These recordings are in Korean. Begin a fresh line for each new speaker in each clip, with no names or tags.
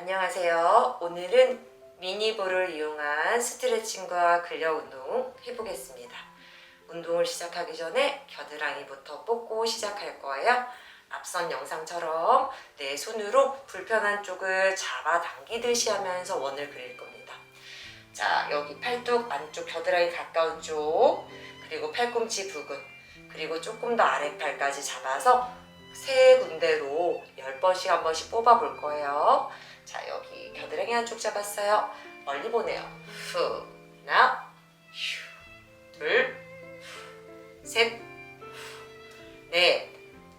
안녕하세요. 오늘은 미니볼을 이용한 스트레칭과 근력 운동 해보겠습니다. 운동을 시작하기 전에 겨드랑이부터 뽑고 시작할 거예요. 앞선 영상처럼 내 손으로 불편한 쪽을 잡아당기듯이 하면서 원을 그릴 겁니다. 자, 여기 팔뚝 안쪽 겨드랑이 가까운 쪽, 그리고 팔꿈치 부근, 그리고 조금 더 아랫팔까지 잡아서 세 군데로 10번씩 한 번씩 뽑아 볼 거예요. 자, 여기 겨드랑이 한쪽 잡았어요. 멀리 보내요. 후, 하나, 휴, 둘, 후, 셋, 후, 넷,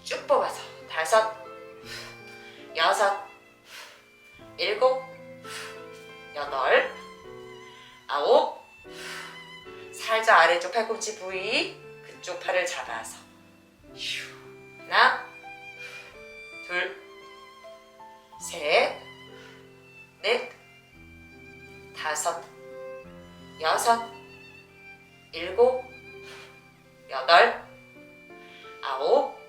쭉 뽑아서 다섯, 후, 여섯, 후, 일곱, 후, 여덟, 아홉, 후, 살짝 아래쪽 팔꿈치 부위 그쪽 팔을 잡아서 휴, 하나, 여섯, 일곱, 여덟, 아홉.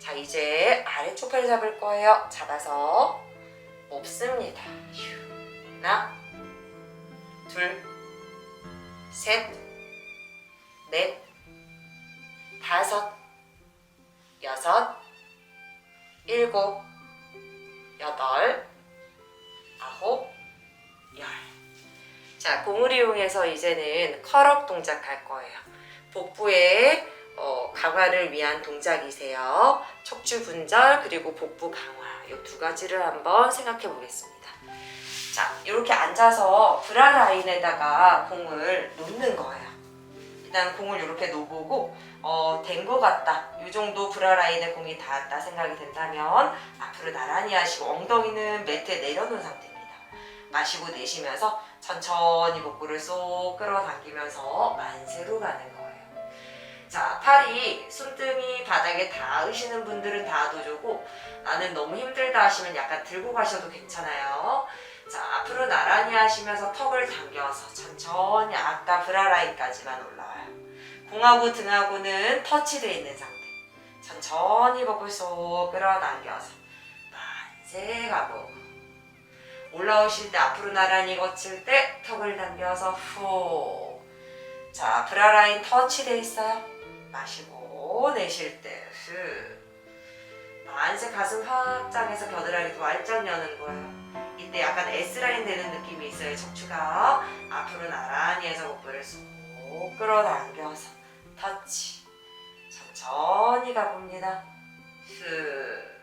자, 이제 아래쪽 팔 잡을 거예요. 잡아서 뽑습니다. 휴. 하나, 둘, 셋, 넷, 다섯, 여섯, 일곱, 여덟, 아홉, 열. 자, 공을 이용해서 이제는 컬업 동작 할 거예요. 복부의 어, 강화를 위한 동작이세요. 척추 분절 그리고 복부 강화 이 두 가지를 한번 생각해 보겠습니다. 자, 이렇게 앉아서 브라 라인에다가 공을 놓는 거예요. 일단 공을 이렇게 놓보고 어, 된 것 같다. 이 정도 브라 라인에 공이 닿았다 생각이 된다면 앞으로 나란히 하시고 엉덩이는 매트에 내려놓은 상태입니다. 마시고 내쉬면서 천천히 복부를 쏙 끌어당기면서 만세로 가는 거예요. 자, 팔이 손등이 바닥에 닿으시는 분들은 닿아도 나는 너무 힘들다 하시면 약간 들고 가셔도 괜찮아요. 자, 앞으로 나란히 하시면서 턱을 당겨서 천천히 아까 브라 라인까지만 올라와요. 공하고 등하고는 터치되어 있는 상태. 천천히 복을 쏙 끌어당겨서 만세 가보고 올라오실 때 앞으로 나란히 거칠 때 턱을 당겨서 후. 자, 브라 라인 터치돼 있어요. 마시고 내쉴 때 후. 만세 가슴 확장해서 겨드랑이도 활짝 여는 거예요. 이때 약간 S라인 되는 느낌이 있어요. 척추가 앞으로 나란히 해서 복부를 쏙 끌어당겨서 터치. 천천히 가봅니다. 후.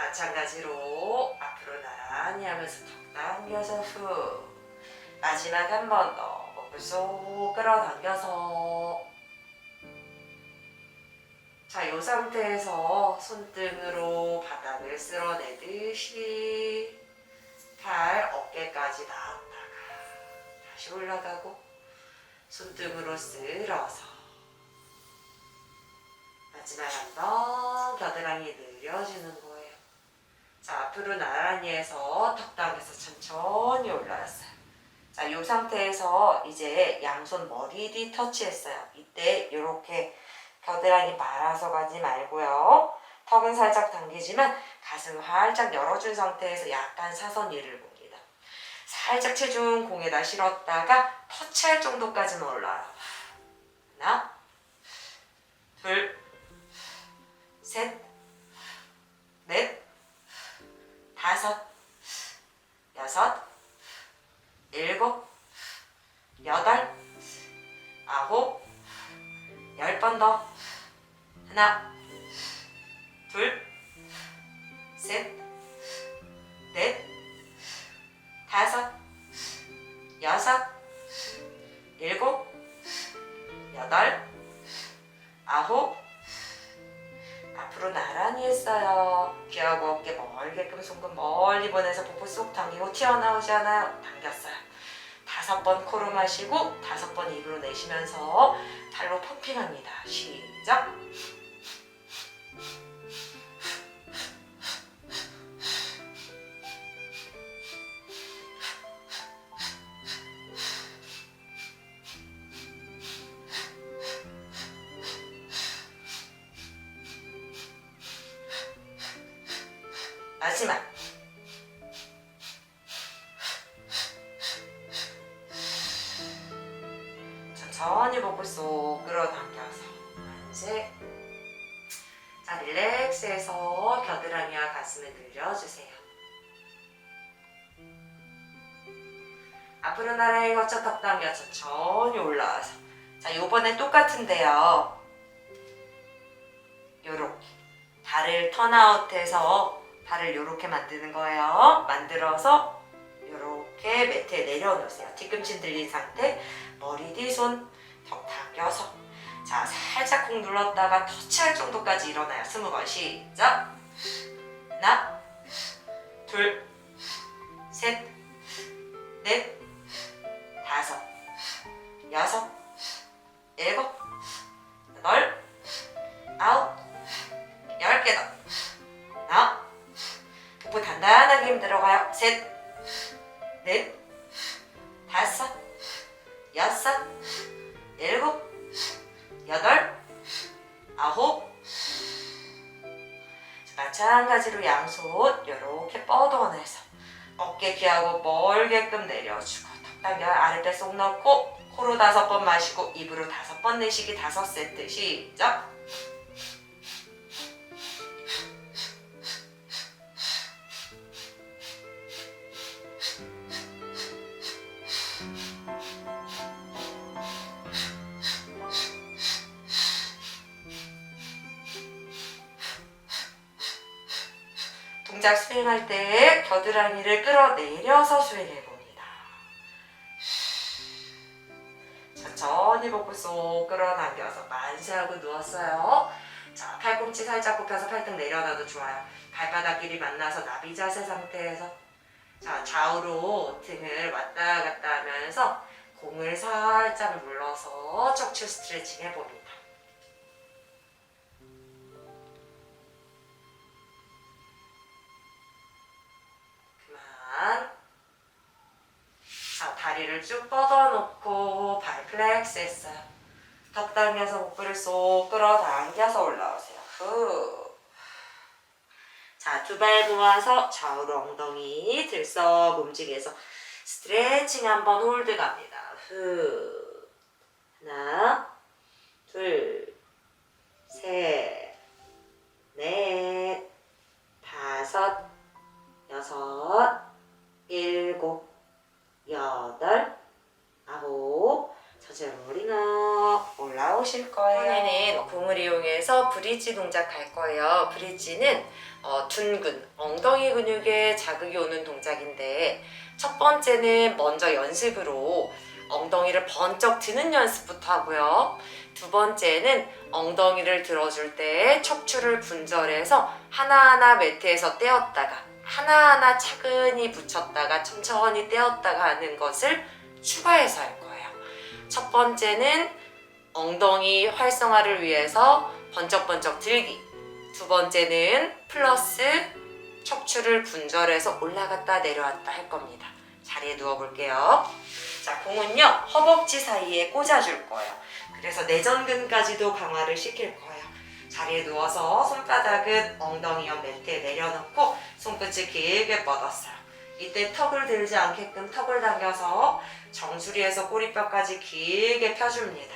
마찬가지로 앞으로 나란히 하면서 턱 당겨서 후. 마지막 한 번 더. 복부 쏙 끌어당겨서. 자, 이 상태에서 손등으로 바닥을 쓸어내듯이 팔 어깨까지 닿았다가 다시 올라가고 손등으로 쓸어서 마지막 한 번 겨드랑이 늘려주는 거예요. 자, 앞으로 나란히 해서 턱 당겨서 천천히 올라왔어요. 자, 이 상태에서 이제 양손 머리 뒤 터치했어요. 이때 이렇게 겨드랑이 말아서 가지 말고요. 턱은 살짝 당기지만 가슴 활짝 열어준 상태에서 약간 사선 위를 봅니다. 살짝 체중 공에다 실었다가 터치할 정도까지만 올라와요. 하나, 둘, 셋, 넷, 다섯, 여섯, 일곱, 여덟, 아홉, 열 번 더. 하나, 둘, 셋, 넷, 다섯, 여섯, 일곱, 여덟, 아홉. 앞으로 나란히 했어요. 귀하고 어깨 멀게끔 손금 멀리 보내서 복부 쏙 당기고 튀어나오잖아요. 당겼어요. 다섯 번 코로 마시고 다섯 번 입으로 내쉬면서 발로 펌핑합니다. 시작. 자, 릴렉스해서 겨드랑이와 가슴을 늘려주세요. 앞으로 나라에 거쳐 턱 당겨 천천히 올라와서 자, 요번엔 똑같은데요. 요렇게 발을 턴아웃해서 발을 요렇게 만드는 거예요. 만들어서 요렇게 매트에 내려놓으세요. 뒤꿈치 들린 상태, 머리 뒤손 턱 당겨서 자, 살짝 쿵 눌렀다가 터치할 정도까지 일어나요. 스무 번 시작. 하나, 둘, 셋, 넷, 다섯, 여섯, 일곱, 여덟, 아홉, 열 개 더. 하나, 복부 단단하게 힘 들어가요. 셋, 넷, 다섯, 여섯, 일곱, 여덟, 아홉. 자, 마찬가지로 양손 이렇게 뻗어내서 어깨 귀하고 멀게끔 내려주고 턱 당겨 아랫배 쏙 넣고 코로 다섯 번 마시고 입으로 다섯 번 내쉬기 다섯 세트 시작. 동작 수행할 때 겨드랑이를 끌어내려서 수행해 봅니다. 천천히 복부 쏙 끌어당겨서 만세하고 누웠어요. 자, 팔꿈치 살짝 굽혀서 팔등 내려놔도 좋아요. 발바닥 길이 만나서 나비 자세 상태에서 자, 좌우로 등을 왔다 갔다 하면서 공을 살짝 눌러서 척추 스트레칭 해봅니다. 쭉 뻗어놓고 발 플렉스 했어요. 턱 당겨서 복부를 쏙 끌어당겨서 올라오세요. 후. 자, 두 발 모아서 좌우로 엉덩이 들썩 움직여서 스트레칭 한번 홀드 갑니다. 후. 하나, 둘, 셋, 넷, 다섯, 여섯, 일곱, 여덟, 아홉. 너 올라오실 거예요. 이번에는 공을 이용해서 브릿지 동작 할 거예요. 브릿지는 어, 둔근, 엉덩이 근육에 자극이 오는 동작인데 첫 번째는 먼저 연습으로 엉덩이를 번쩍 드는 연습부터 하고요. 두 번째는 엉덩이를 들어줄 때 척추를 분절해서 하나하나 매트에서 떼었다가 하나하나 차근히 붙였다가 천천히 떼었다가 하는 것을 추가해서 할 거예요. 첫 번째는 엉덩이 활성화를 위해서 번쩍번쩍 들기. 두 번째는 플러스 척추를 분절해서 올라갔다 내려왔다 할 겁니다. 자리에 누워볼게요. 자, 공은요, 허벅지 사이에 꽂아줄 거예요. 그래서 내전근까지도 강화를 시킬 거예요. 자리에 누워서 손바닥은 엉덩이 옆 매트에 내려놓고 손끝을 길게 뻗었어요. 이때 턱을 들지 않게끔 턱을 당겨서 정수리에서 꼬리뼈까지 길게 펴줍니다.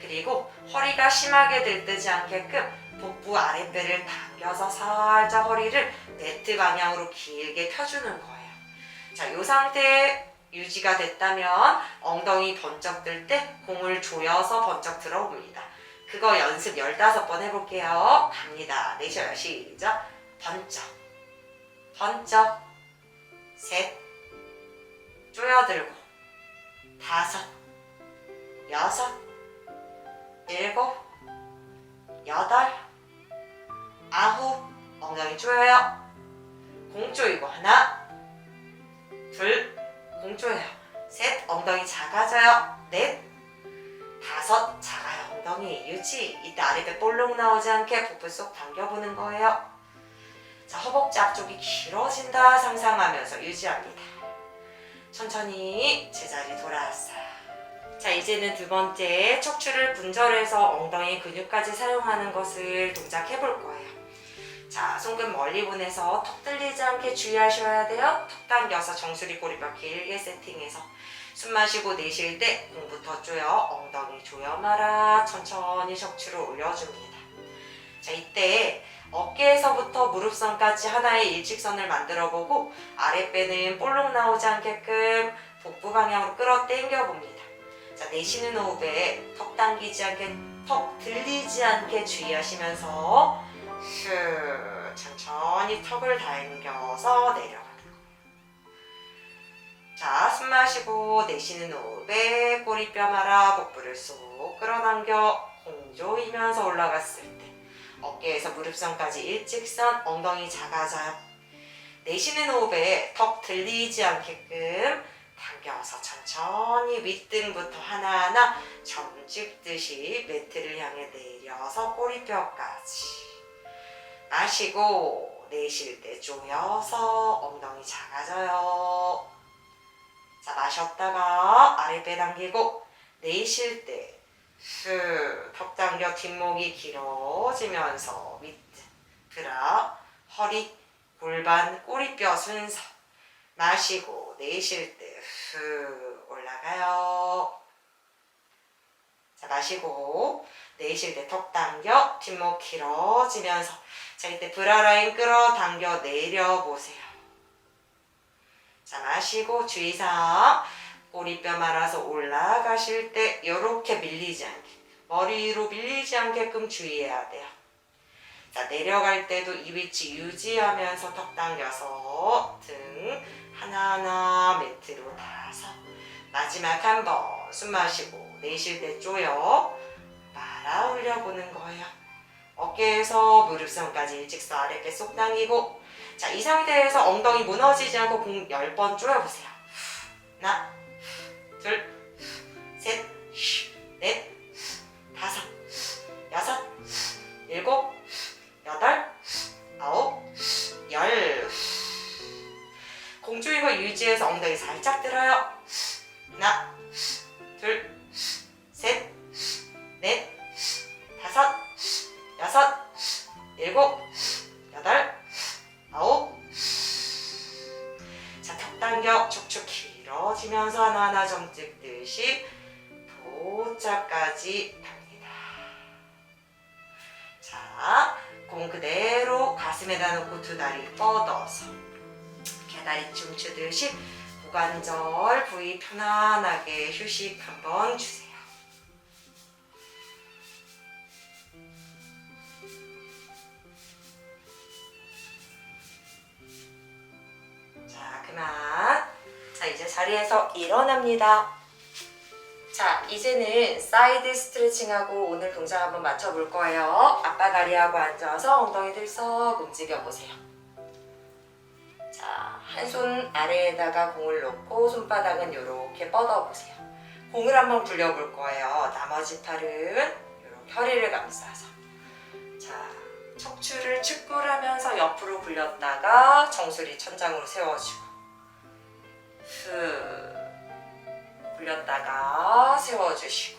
그리고 허리가 심하게 들뜨지 않게끔 복부 아랫배를 당겨서 살짝 허리를 매트 방향으로 길게 펴주는 거예요. 자, 이 상태 유지가 됐다면 엉덩이 번쩍 들 때 공을 조여서 번쩍 들어옵니다. 그거 연습 15번 해볼게요. 갑니다. 내쉬어요. 시작. 번쩍. 번쩍. 셋. 조여들고. 다섯. 여섯. 일곱. 여덟. 아홉. 엉덩이 조여요. 공 조이고. 하나. 둘. 공 조여요. 셋. 엉덩이 작아져요. 넷. 다섯. 작아요. 엉덩이 유지. 이때 아랫배 볼록 나오지 않게 복부 쏙 당겨보는 거예요. 자, 허벅지 앞쪽이 길어진다 상상하면서 유지합니다. 천천히 제자리 돌아왔어요. 자, 이제는 두 번째 척추를 분절해서 엉덩이 근육까지 사용하는 것을 동작해 볼 거예요. 자, 손끝 멀리 보내서 턱 들리지 않게 주의하셔야 돼요. 턱 당겨서 정수리 꼬리뼈 길게 세팅해서 숨 마시고 내쉴 때 공부터 조여 엉덩이 조여 마라 천천히 척추를 올려줍니다. 자 이때 어깨에서부터 무릎선까지 하나의 일직선을 만들어 보고 아랫배는 볼록 나오지 않게끔 복부 방향으로 끌어 당겨 봅니다. 자 내쉬는 호흡에 턱 당기지 않게 턱 들리지 않게 주의하시면서 슈 천천히 턱을 당겨서. 자, 숨 마시고 내쉬는 호흡에 꼬리뼈 말아 복부를 쏙 끌어당겨 공조이면서 올라갔을 때 어깨에서 무릎선까지 일직선 엉덩이 작아져요. 내쉬는 호흡에 턱 들리지 않게끔 당겨서 천천히 윗등부터 하나하나 점 찍듯이 매트를 향해 내려서 꼬리뼈까지 마시고 내쉴 때 조여서 엉덩이 작아져요. 자 마셨다가 아랫배 당기고 내쉴 때쓱턱 당겨 뒷목이 길어지면서 밑 브라 허리 골반 꼬리뼈 순서 마시고 내쉴 때쓱 올라가요. 자 마시고 내쉴 때 턱 당겨 뒷목 길어지면서 자 이때 브라라인 끌어 당겨 내려보세요. 자 마시고 주의사항 꼬리뼈 말아서 올라가실 때 이렇게 밀리지 않게 머리로 밀리지 않게끔 주의해야 돼요. 자 내려갈 때도 이 위치 유지하면서 턱 당겨서 등 하나하나 매트로 닿아서 마지막 한 번 숨 마시고 내쉴 때 조여 말아 올려보는 거예요. 어깨에서 무릎선까지 일직선 아랫배 쏙 당기고 자 이 상태에서 엉덩이 무너지지 않고 공 10번 조여보세요. 하나 둘, 셋, 넷, 다섯, 여섯, 일곱, 여덟, 아홉, 열. 거 유지해서 엉덩이 살짝 들어요. 하나, 둘, 셋, 넷, 다섯, 여섯, 일곱, 여덟, 아홉. 자, 턱 당겨 촉촉 길어지면서 하나하나 점 찍듯이 도자까지 갑니다. 자, 공 그대로 가슴에다 놓고 두 다리 뻗어서 개다리 춤추듯이 고관절 부위 편안하게 휴식 한번 주세요. 그만. 자, 이제 자리에서 일어납니다. 자, 이제는 사이드 스트레칭하고 오늘 동작 한번 맞춰볼 거예요. 아빠 다리하고 앉아서 엉덩이 들썩 움직여 보세요. 자, 한 손 아래에다가 공을 놓고 손바닥은 이렇게 뻗어 보세요. 공을 한번 굴려볼 거예요. 나머지 팔은 이렇게 허리를 감싸서. 자, 척추를 축구하면서 옆으로 굴렸다가 정수리 천장으로 세워주고. 후. 굴렸다가 세워주시고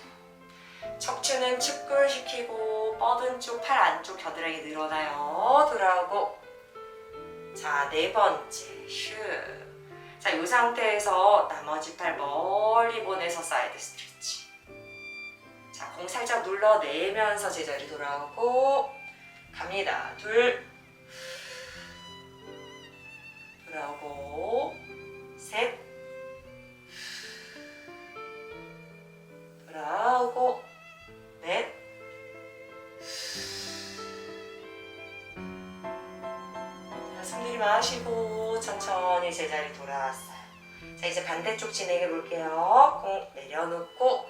척추는 축굴시키고 뻗은 쪽 팔 안쪽 겨드랑이 늘어나요. 돌아오고. 자 네 번째 슛자이 상태에서 나머지 팔 멀리 보내서 사이드 스트레치. 자 공 살짝 눌러내면서 제자리 돌아오고 갑니다. 둘. 돌아오고 셋 돌아오고 넷 자, 숨 들이마시고 천천히 제자리 돌아왔어요. 자 이제 반대쪽 진행해 볼게요. 공 내려놓고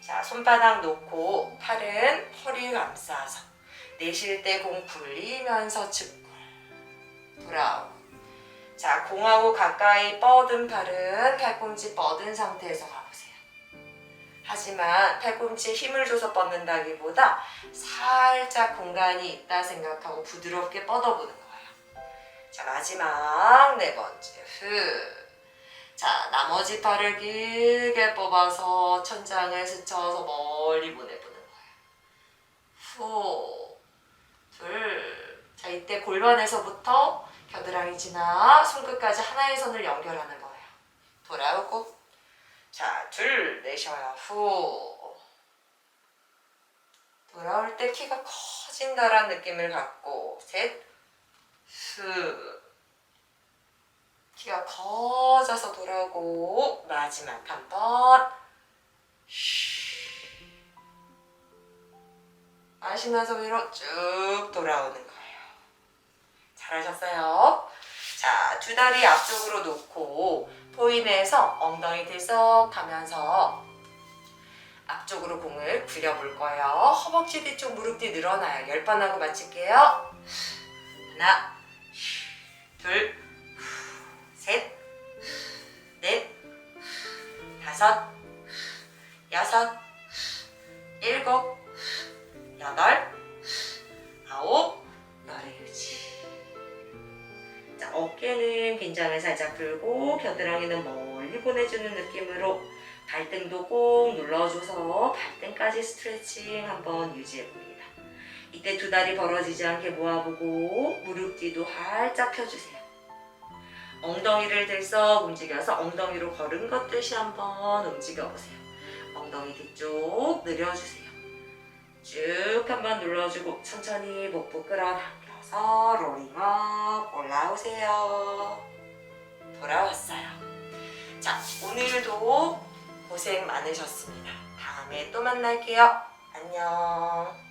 자 손바닥 놓고 팔은 허리 감싸서 내쉴 때 공 굴리면서 측골 돌아오고 자 공하고 가까이 뻗은 팔은 팔꿈치 뻗은 상태에서 가보세요. 하지만 팔꿈치에 힘을 줘서 뻗는다기보다 살짝 공간이 있다 생각하고 부드럽게 뻗어보는 거예요. 자, 마지막 네 번째. 후. 자, 나머지 팔을 길게 뽑아서 천장을 스쳐서 멀리 보내보는 거예요. 후. 둘. 자, 이때 골반에서부터 겨드랑이 지나 손끝까지 하나의 선을 연결하는 거예요. 돌아오고. 자, 둘 내쉬어요. 후. 돌아올 때 키가 커진다라는 느낌을 갖고 셋, 후. 키가 커져서 돌아오고 마지막 한 번. 쉬. 마시면서 위로 쭉 돌아오는 거예요. 잘하셨어요. 자, 두 다리 앞쪽으로 놓고 포인에서 엉덩이 들썩하면서 앞쪽으로 공을 굴려볼 거예요. 허벅지 뒤쪽 무릎 뒤 늘어나요. 열 번 하고 마칠게요. 하나, 둘, 셋, 넷, 다섯, 여섯, 일곱, 여덟, 아홉, 어깨는 긴장을 살짝 풀고 겨드랑이는 멀리 보내주는 느낌으로 발등도 꼭 눌러줘서 발등까지 스트레칭 한번 유지해봅니다. 이때 두 다리 벌어지지 않게 모아보고 무릎 뒤도 활짝 펴주세요. 엉덩이를 들썩 움직여서 엉덩이로 걸음 걷듯이 한번 움직여보세요. 엉덩이 뒤쪽 늘려주세요. 쭉 한번 눌러주고 천천히 목부 끌어당 겨서 로링업 올라오세요. 돌아왔어요. 자, 오늘도 고생 많으셨습니다. 다음에 또 만날게요. 안녕.